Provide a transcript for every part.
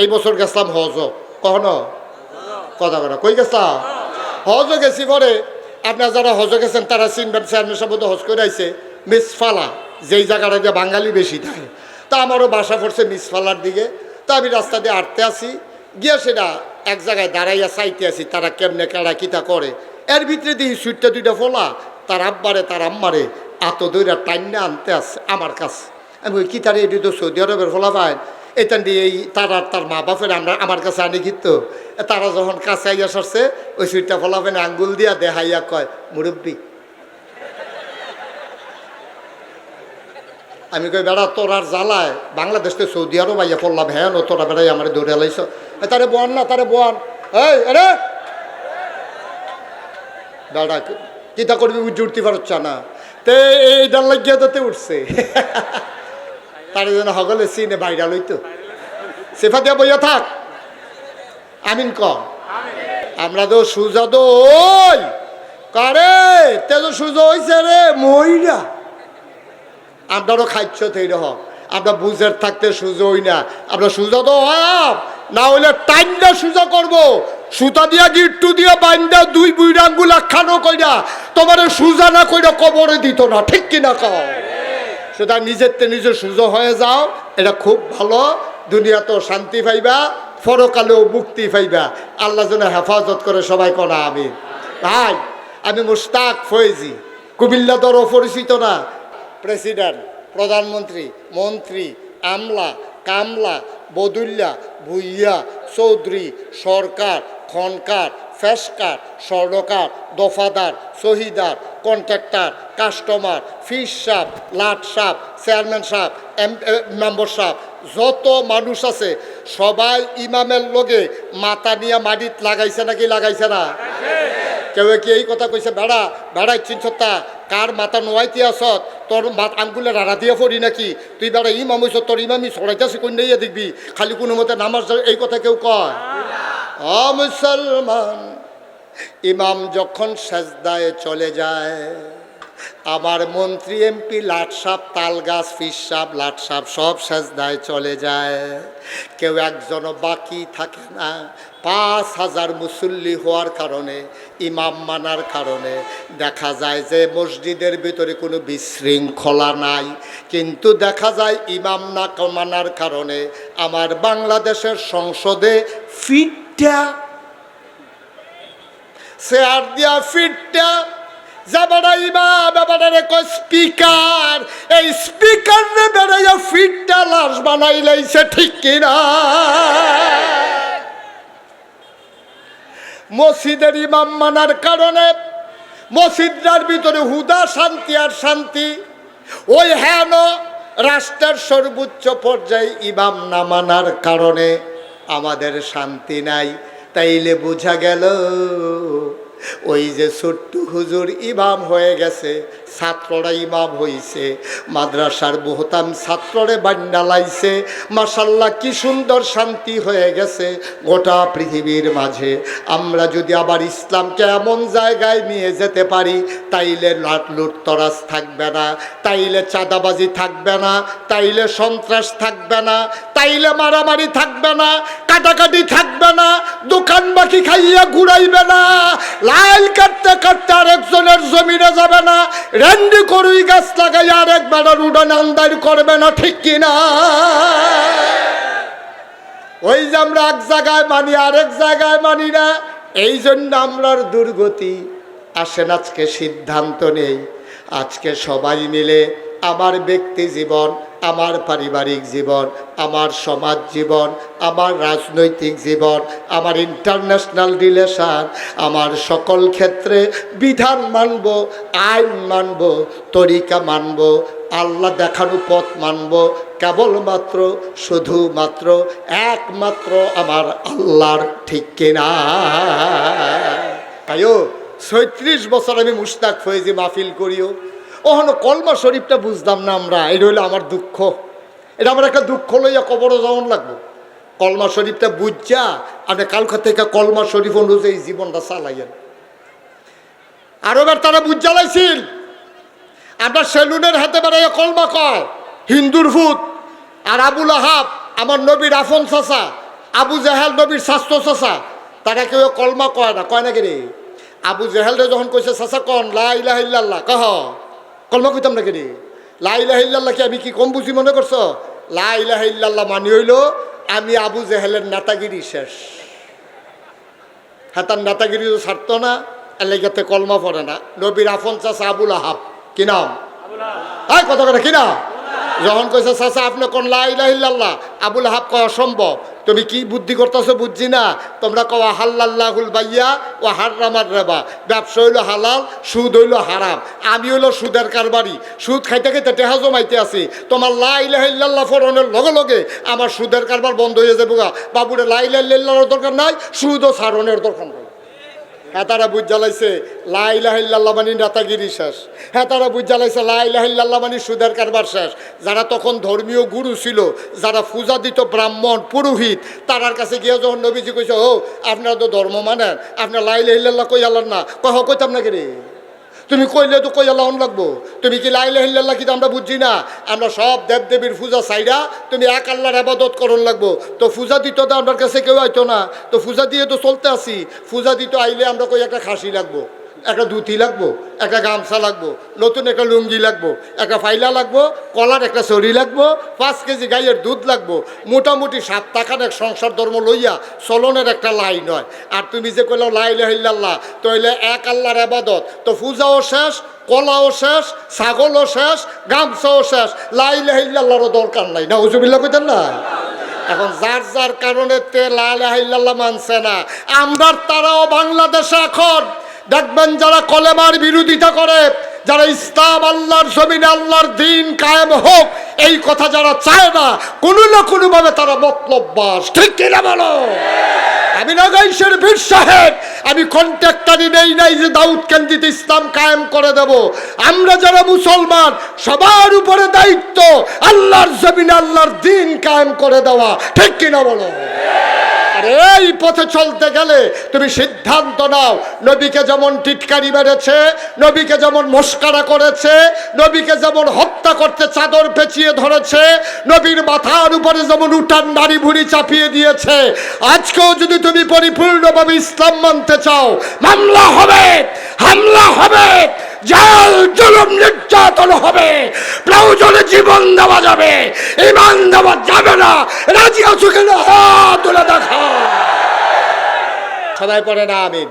এই বছর গেছিলাম হজ কখনো? কথা কথা কই গেছিলাম হজও গেছি পরে আপনার যারা হজ গেছেন তারা চিনবেন চেয়ারম্যান সাহেব হজ করে আইছে। মিসফালা যেই জায়গাটা দিয়ে বাঙালি বেশি থাকে। তা আমারও বাসা পড়ছে মিসফালার দিকে। তা আমি রাস্তা দিয়ে আটতে আসি। গিয়ে সেটা এক জায়গায় দাঁড়াইয়া চাইতে আসি তারা কেমনে কেড়া কিতা করে। এর ভিতরে দিয়ে সুইটটা দুইটা ফোলা। তার আব্বারে তার আম্মারে আত দইরা টাইনা আনতে আসছে আমার কাছে। আমি কই, কি তারে এটি তো সৌদি আরবের ফলা পায়? এটান দিয়ে এই তার তার মা বাপের আমরা আমার কাছে আনি কিন্তু তারা যখন কাছে আইয়া সরছে, ওই সুইটটা ফলাফেন আঙ্গুল দিয়া দেখাইয়া কয়, মুরব্বী। আমি কই, বেড়া, তোর আর জ্বালায়। বাংলাদেশ তো সৌদি আরব আইয়া পড়লাম হ্যাঁ নো তোরা বেড়াই আমার দৌড়ে লাইছ। তারে বোয়ান না, তারে বোয়ান। এই আরে বেড়া, কিতা করবি উঠে উঠতে পারছ না। তে, এই ডাল লাগিয়া তোতে উঠছে। তার জন্য হগলে সিনে বাইরা লইতো সেফা দিয়া বইয়া থাক। আমিন ক। আমরা তো সুজা তো ওই কারে? তে তো সুজা হইছে রে মইরা আপনারও খাইছ তৈরি হ আমরা বুঝের থাকতে সুজো হই না। আমরা সুজা তো না হইলে টাইমটা সুজা করব। সুতা দিয়া গিট্টু দিয়া বাইন্দা দুই বুই আঙ্গুল খানো কইরা তোমার সুজা না কইরা কবরে দিত না। ঠিক কিনা কও? সেটা নিজের তে নিজে সুজো হয়ে যাও, এটা খুব ভালো। দুনিয়াতেও শান্তি পাইবা, পরকালেও মুক্তি পাইবা। আল্লাহ যেন হেফাজত করে সবাই করা আমি ভাই, আমি মুস্তাক ফয়েজি, কুমিল্লা দরও পরিচিত না। প্রেসিডেন্ট, প্রধানমন্ত্রী, মন্ত্রী, আমলা, কামলা, বদুল্লা, ভুইয়া, চৌধুরী, সরকার খনকার ফেসকার স্বর্ণকার, দফাদার, শহীদার, কন্ট্রাক্টর, কাস্টমার, ফিস সাপ, লাট সাপ, চেয়ারম্যান সাপ মেম্বার সাপ, যত মানুষ আছে, সবাই ইমামের লগে মাথা নিয়ে মাটিত লাগাইছে নাকি লাগাইছে না? কেউ কি এই কথা কইছে, বেড়া বেড়াই চিনছত্তা কার মাথা নোয়াইতে আসত? তোর মাত আঙ্গুলে রাড়া দিয়ে পড়ি নাকি? তুই বেড়া ইমাম হইছ, তোর ইমামি সরাইতেছি কই নিয়ে দেখবি? খালি কোনো মতে নামাজ এই কথা কেউ কয়? মুসলমান, ইমাম যখন সাজদায় চলে যায়, আমার মন্ত্রী এমপি লাটসাপ তাল গাছ ফিসাপ লাটসাপ সব সাজদায় চলে যায়। কেউ একজনও বাকি থাকে না পাঁচ হাজার মুসল্লি হওয়ার কারণে, ইমাম মানার কারণে দেখা যায় যে মসজিদের ভিতরে কোনো বিশৃঙ্খলা নাই। কিন্তু দেখা যায় ইমাম না মানার কারণে আমার বাংলাদেশের সংসদে ফিটটা, চেয়ার দিয়া ফিটটা এই ঠিক কিনা? মসজিদের ইমাম মানার কারণে মসজিদটার ভিতরে হুদা শান্তি আর শান্তি। ওই হেন রাষ্ট্রের সর্বোচ্চ পর্যায়ে ইমাম না মানার কারণে আমাদের শান্তি নাই। তাইলে বোঝা গেল ওই যে ছোট্ট হুজুর ইমাম হয়ে গেছে, ছাত্ররা ইমাম হইছে, মাদ্রাসার বহুতাম ছাত্ররে বান্ডালাইছে মাসাল্লাহ কি সুন্দর শান্তি হয়ে গেছে গোটা পৃথিবীর মাঝে। আমরা যদি আবার ইসলামকে এমন জায়গায় নিয়ে যেতে পারি, তাইলে লাট লুটতরাজ থাকবে না, তাইলে চাঁদাবাজি থাকবে না, তাইলে সন্ত্রাস থাকবে না তাইলে মারামারি থাকবে না, কাটাকাটি থাকবে না, দোকান বাকি খাইয়া ঘুরাইবে না, লাইল কাটতে কাটতে আরেকজনের জমিনে যাবে না র্যান্ডি করুই গাছ লাগাই আরেক বেড়ার উড়ান আন্দার করবে না, ঠিক কিনা ওই যে আমরা এক জায়গায় মানি, আরেক জায়গায় মানি না, এই জন্য আমরার দুর্গতি। আসেন আজকে সিদ্ধান্ত নেই, আজকে সবাই মিলে আমার ব্যক্তি জীবন, আমার পারিবারিক জীবন, আমার সমাজ জীবন, আমার রাজনৈতিক জীবন, আমার ইন্টারন্যাশনাল রিলেশন আমার সকল ক্ষেত্রে বিধান মানব, আইন মানব, তরিকা মানব, আল্লাহ দেখানো পথ মানব, কেবলমাত্র, শুধুমাত্র, একমাত্র আমার আল্লাহর ঠিক কিনা? তাইও, ছয়ত্রিশ বছর আমি মুস্তাক ফয়েজি মাহফিল করিও ওহনো কলমা শরীফটা বুঝতাম না আমরা, এটা হইল আমার দুঃখ। এটা আমার একটা দুঃখ লইয়া কবরও যেমন লাগবো। কলমা শরীফটা বুঝছা আপনি কালকা থেকে কলমা শরীফ অনুযায়ী জীবনটা চালাইয়েন। আরবের তারা বুঝ জ্বালাইছিল আপনার সেলুনের হাতে বেড়াইয়া কলমা কয়, হিন্দুর ভূত, আর আবুল আহাব, আমার নবীর আফন চাষা আবু জাহাল নবীর স্বাস্থ্য চাষা তারা কেউ কলমা কয় না কয় না কে রে? আবু জাহালরে যখন কইছে চাষা কন ইল্লাল্লাহ, কহ। কলমা কইতাম না? কে রে লাইলাহ ইল্লাল্লাহ কি আমি কি কম বুঝি মনে করছ? লাইলাহ ইল্লাল্লাহ মানি হইল আমি আবু জাহেলের নেতাগিরি শেষ। হ্যাঁ তার নেতাগিরি তো ছাড়তো না এলাকাতে কলমা পড়ে না। নবীর আফন চাষা আবুল আহাব কি নাম? হ্যাঁ কথা করে কি নাম? যখন কইছে চাচা আপনি কোন লাইলাহিল্লাহ আবুল হাব কয় অসম্ভব। তুমি কি বুদ্ধি করতেছো বুঝছি না। তোমরা কওয়া হাল্লাল্লাহুল বাইয়া ও হারামার রেবা। ব্যবসা হইল হালাল, সুদ হইল হারাম। আমি হইল সুদের কারবারি। সুদ খাইতে খাইতে টেহা জমাইতে আসি তোমার লাইল্লাহ ফোরনের লগে লগে আমার সুদের কারবার বন্ধ হয়ে যাবে বাবুরে লাইল্লাহর দরকার নাই সুদ ও সারণের দরকার নাই। হ্যাঁ বুঝ জ্বালাইছে লাইলাহিল্লাহ মানি নেতাগিরি শেষ। হ্যাঁ তারা বুঝ জ্বালাইছে লাইলাহিল্লাহ মানি সুদের কারবার শেষ। যারা তখন ধর্মীয় গুরু ছিল, যারা পূজা দিত ব্রাহ্মণ, পুরোহিত, তারার কাছে গিয়ে যখন নবীজি কইছে, ও, আপনারা তো ধর্ম মানেন, আপনার লাইলাহিল্লাহ কই আল্লাহ না? কহ কইতাম না রে? তুমি কইলে তো কই আল্লাহ লাগবো। তুমি কি লাইলে হিল্লাল্লাহ কি আমরা বুঝছি না? আমরা সব দেব দেবীর পূজা চাইরা তুমি এক আল্লাহর আবাদত করণ লাগবো। তো পূজা দিত তো আমার কাছে কেউ আইতো না। তো পূজা দিয়ে তো চলতে আসি পূজা দিত আইলে আমরা কই একটা খাসি লাগবো। একটা ধুতি লাগবো, একটা গামছা লাগবো, নতুন একটা লুঙ্গি লাগবো, একটা ফাইলা লাগবো, কলার একটা চড়ি লাগবো, পাঁচ কেজি গাইয়ের দুধ লাগবো, মোটামুটি সাত টাকার এক সংসার ধর্ম লইয়া চলনের একটা লাই নয় আর তুমি যে কইলাও লাই লাহিল্লাহ তইলে এক আল্লাহর আবাদত, তো পূজাও শেষ, কলাও শেষ, ছাগলও শেষ, গামছাও শেষ লাই লাহিল্লাহরও দরকার নাই। না হুজুবিল্লা কইতেন না? এখন যার যার কারণে তে লাইল্লাহ মানছে না আমরা তারাও বাংলাদেশে এখন দেখবেন যারা কলেমার বিরোধিতা করে, যারা ইসলাম আল্লাহর জমিনে আল্লাহর দিন কায়েম হোক, এই কথা যারা চায় না, কোনো না কোনোভাবে তারা মতলব বাস। ঠিক কিনা বলো? আমি নাগাইশের বীর সাহেব, আমি কন্ট্রাক্টারি নেই নাই যে দাউদ কেন্দ্রিত ইসলাম কায়েম করে দেব। আমরা যারা মুসলমান, সবার উপরে দায়িত্ব আল্লাহর জমিনে আল্লাহর দিন কায়েম করে দেওয়া। ঠিক কিনা বলো? আর এই পথে চলতে গেলে তুমি সিদ্ধান্ত নাও। নবীকে যেমন টিটকারি মেরেছে, নবীকে যেমন মস্কারা করেছে, নবীকে যেমন হত্যা করতে চাদর পেঁচিয়ে ধরেছে, নবীর মাথার উপরে যেমন উঠান নারী ভুড়ি চাপিয়ে দিয়েছে। আজকেও যদি তুমি পরিপূর্ণভাবে ইসলাম মানতে চাও, মামলা হবে, হামলা হবে জাল জুলুম নির্যাতন হবে, প্রয়োজনে জীবন দেওয়া যাবে, ইমান দেওয়া যাবে না, রাজি আছো কেন? হাত তুলে দেখা। সবাই পড়ে না, আমিন।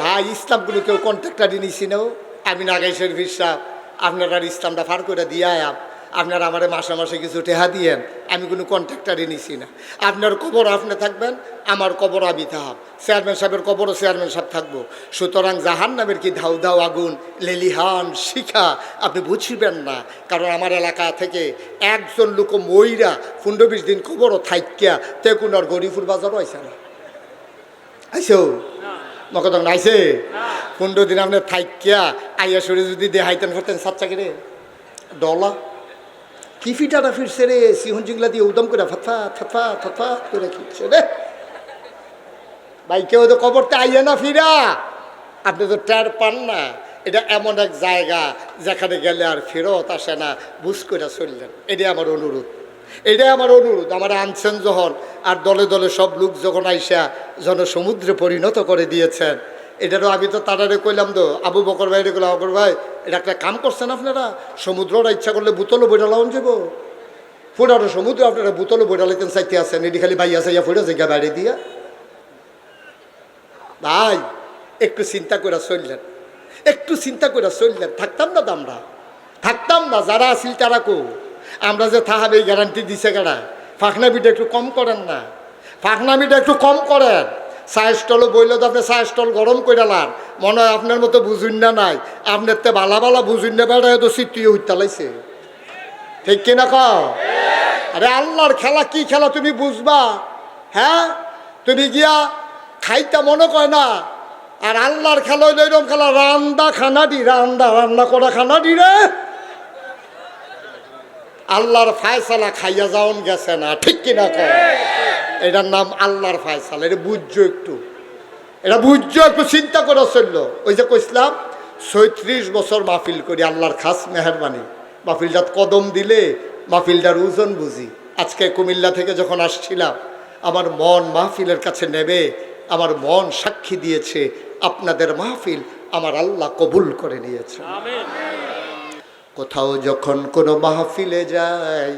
ভাই, ইসলামগুলো কেউ কন্ট্রাক্টারি নিছি নাও আমি নাগাইশের বিশ্বাস, আপনারা ইসলামটা ফার করে দিয়ে আয়াম। আপনারা আমার মাসে মাসে কিছু টেহা দিয়েন, আমি কোনো কন্ট্রাক্টারি নিছি না। আপনার কবর আপনি থাকবেন, আমার কবর আমি থাকব চেয়ারম্যান সাহেবের কবরও চেয়ারম্যান সাহেব থাকব। সুতরাং জাহান নামের কি ধাউ ধাউ আগুন, লেলিহান, শিখা, আপনি বুঝিবেন না। কারণ আমার এলাকা থেকে একজন লোক মইরা পনেরো বিশ দিন কবরও থাইকিয়া তেকুনার গরিপুর বাজারও আইসা না। আইসো? মকদম নাইছে? পনেরো দিন আপনার থাইকিয়া আইয়া সরে যদি দেহাইতেন করতেন সাচ্চা করে? ডলা? কি ফিটাটা ফিরছে রে সিহন দিয়ে উদম করে ফাতফা থাতফা থাতফা করে ফিরছে রে। ভাই, কেউ তো কবরতে আইয়ে না ফিরা। আপনি তো টের পান না, এটা এমন এক জায়গা যেখানে গেলে আর ফেরত আসে না। বুঝ করে চললেন, এটাই আমার অনুরোধ। এটাই আমার অনুরোধ, আমার আনছেন যখন, আর দলে দলে সব লোক যখন আইসা জন সমুদ্রে পরিণত করে দিয়েছেন। এটারও আমি তো তারারে কইলাম তো, আবু বকর ভাই রেগুলো বকর ভাই, এটা একটা কাম করছেন আপনারা? সমুদ্রটা ইচ্ছা করলে বুতলও বইটা লাউন যাব। ফুটানো সমুদ্র, আপনারা বুতলও বইটা লাইতেন, চাইতে আছেন, এটি খালি বাইয়া চাইয়া ফুটে জায়গা বাইরে দিয়া। ভাই, একটু চিন্তা করে চললেন। একটু চিন্তা করে চললেন, থাকতাম না তো আমরা? থাকতাম না, যারা আসিল তারা কো? আমরা যে থাহাবে গ্যারান্টি দিছে কেনা ফাঁকনামিটা একটু কম করেন না। ফাঁকনামিটা একটু কম করেন। চায়ের স্টলও বইলে তো আপনি চায়ের স্টল গরম করে লান। মনে হয় আপনার মতো বুঝুন না নাই। আপনার তো বালা বালা বুঝুন না বেড়ায় তো সিটিয়ে উঠতালাইছে ঠিক কিনা কও? আরে আল্লাহর খেলা, কি খেলা তুমি বুঝবা? হ্যাঁ? তুমি গিয়া খাইতে মনে কয় না? আর আল্লাহর খেলা হইল এরকম খেলা, রান্দা খানাডি, রান্দা রান্না করা খানাডি রে। আল্লাহর ফায়সালা খাইয়া যাওন গেছে না, ঠিক কিনা কর এটার নাম আল্লাহর ফায়সালা, এটা বুঝছ একটু? এটা বুঝছ, একটু চিন্তা করে চলল। ওই যে কইসলাম ছয়ত্রিশ বছর মাহফিল করি, আল্লাহর খাস মেহরবানি। মাহফিলটাত কদম দিলে মাহফিলটার ওজন বুঝি। আজকে কুমিল্লা থেকে যখন আসছিলাম, আমার মন মাহফিলের কাছে নেবে, আমার মন সাক্ষী দিয়েছে, আপনাদের মাহফিল আমার আল্লাহ কবুল করে নিয়েছে। কোথাও যখন কোনো মাহফিলে যায়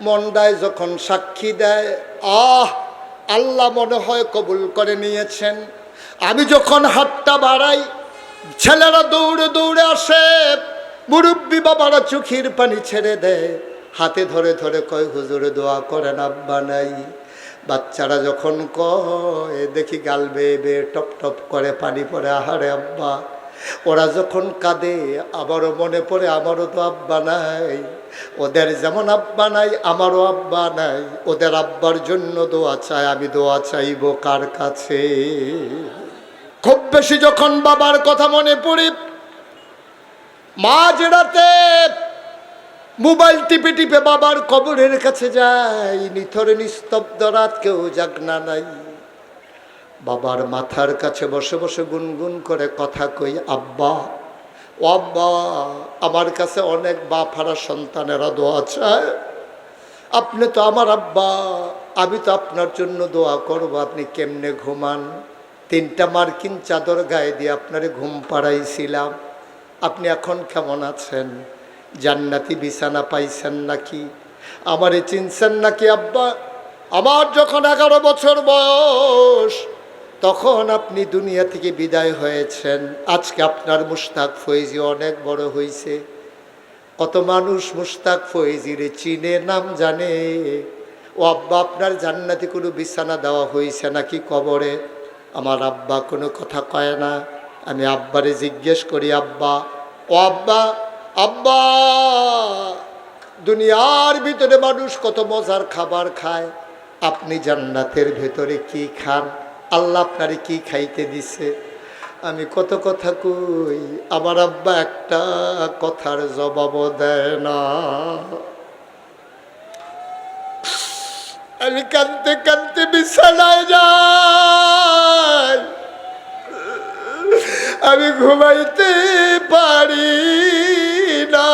মনটায় যখন সাক্ষী দেয়, আহ, আল্লাহ মনে হয় কবুল করে নিয়েছেন। আমি যখন হাতটা বাড়াই, ছেলেরা দৌড়ে দৌড়ে আসে, মুরব্বী বাবারা চোখের পানি ছেড়ে দেয়। হাতে ধরে ধরে কয়, হুজুরে, দোয়া করেন, আব্বা নাই। বাচ্চারা যখন কয়, দেখি গাল বেয়ে বেয়ে টপ টপ করে পানি পড়ে, আহারে আব্বা। ওরা যখন কাঁদে আবারও মনে পড়ে, আমারও তো আব্বা নাই। ওদের যেমন আব্বা নাই, আমারও আব্বা নাই। ওদের আব্বার জন্য দোয়া চাই, আমি দোয়া চাইব কার কাছে? খুব বেশি যখন বাবার কথা মনে পড়ি মাঝ রাতে মোবাইল টিপে টিপে বাবার কবরের কাছে যাই নিথরে নিস্তব্ধ রাত কেউ জাগনা নাই। বাবার মাথার কাছে বসে বসে গুনগুন করে কথা কই, আব্বা, ও আব্বা, আমার কাছে অনেক বাপ হারা সন্তানেরা দোয়া চায়। আপনি তো আমার আব্বা, আমি তো আপনার জন্য দোয়া করব, আপনি কেমনে ঘুমান? তিনটা মার্কিন চাদর গায়ে দিয়ে আপনারে ঘুম পাড়াইছিলাম। আপনি এখন কেমন আছেন? জান্নাতি বিছানা পাইছেন নাকি? আমারে চিনছেন নাকি আব্বা? আমার যখন এগারো বছর বয়স তখন আপনি দুনিয়া থেকে বিদায় হয়েছেন। আজকে আপনার মুস্তাক ফৈজি অনেক বড় হয়েছে কত মানুষ মুস্তাক ফৈজিরে চিনে, নাম জানে। ও আব্বা, আপনার জান্নাতে কোনো বিছানা দেওয়া হয়েছে নাকি কবরে? আমার আব্বা কোনো কথা কয় না। আমি আব্বারে জিজ্ঞেস করি, আব্বা, ও আব্বা আব্বা, দুনিয়ার ভিতরে মানুষ কত মজার খাবার খায়? আপনি জান্নাতের ভেতরে কি খান? আল্লাহ আপনারে কি খাইতে দিছে? আমি কত কথা কই, আমার আব্বা একটা কথার জবাবও দেয় না। আমি কানতে কানতে বিছানায় যাই। আমি ঘুমাইতে পারি না।